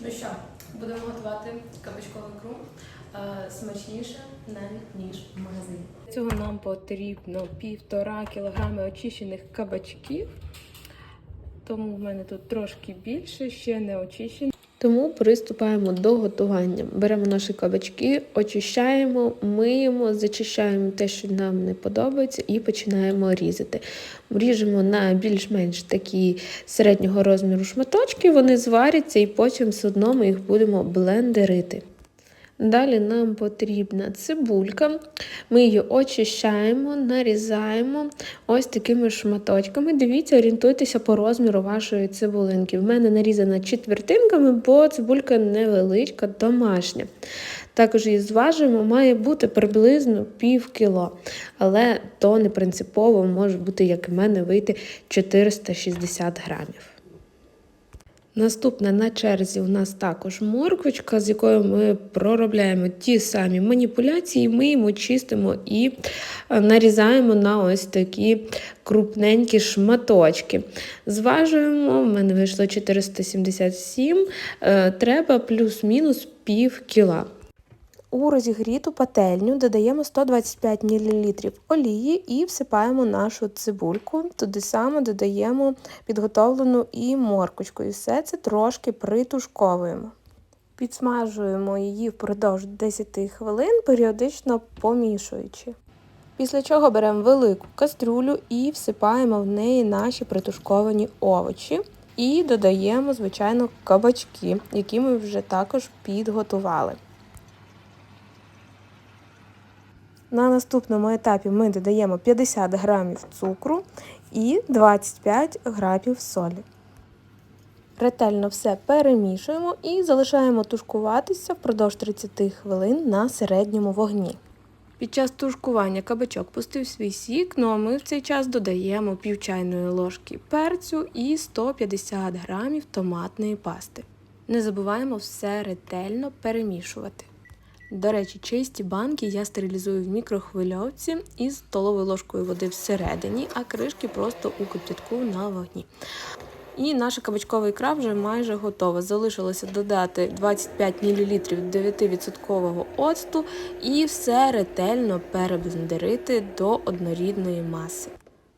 Ну що, будемо готувати кабачкову ікру е, смачніше навіть ніж в магазині. Цього нам потрібно півтора кілограми очищених кабачків. Тому в мене тут трошки більше, ще не очищені. Тому приступаємо до готування. Беремо наші кабачки, очищаємо, миємо, зачищаємо те, що нам не подобається, і починаємо різати. Ріжемо на більш-менш такі середнього розміру шматочки, вони зваряться і потім все одно ми їх будемо блендерити. Далі нам потрібна цибулька. Ми її очищаємо, нарізаємо ось такими шматочками. Дивіться, орієнтуйтеся по розміру вашої цибулинки. В мене нарізана четвертинками, бо цибулька невеличка, домашня. Також її зважуємо, має бути приблизно пів кіло, але то не принципово може бути, як в мене, вийти 460 грамів. Наступна на черзі у нас також морквочка, з якою ми проробляємо ті самі маніпуляції, миємо, чистимо і е, нарізаємо на ось такі крупненькі шматочки. Зважуємо, в мене вийшло 477, е, треба плюс-мінус пів кіла. У розігріту пательню додаємо 125 мл олії і всипаємо нашу цибульку. Туди саме додаємо підготовлену і моркочку. І все це трошки притушковуємо. Підсмажуємо її впродовж 10 хвилин, періодично помішуючи. Після чого беремо велику кастрюлю і всипаємо в неї наші притушковані овочі. І додаємо, звичайно, кабачки, які ми вже також підготували. На наступному етапі ми додаємо 50 грамів цукру і 25 грамів солі. Ретельно все перемішуємо і залишаємо тушкуватися впродовж 30 хвилин на середньому вогні. Під час тушкування кабачок пустив свій сік, ну а ми в цей час додаємо пів чайної ложки перцю і 150 грамів томатної пасти. Не забуваємо все ретельно перемішувати. До речі, чисті банки я стерилізую в мікрохвильовці із столовою ложкою води всередині, а кришки просто у кип'ятку на вогні. І наша кабачкова ікра вже майже готова. Залишилося додати 25 мл 9% оцту і все ретельно переблендерити до однорідної маси.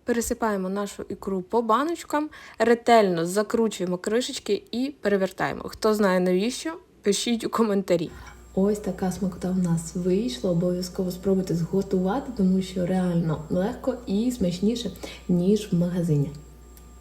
Пересипаємо нашу ікру по баночкам, ретельно закручуємо кришечки і перевертаємо. Хто знає навіщо, пишіть у коментарі. Ось така смакота в нас вийшла. Обов'язково спробуйте зготувати, тому що реально легко і смачніше, ніж в магазині.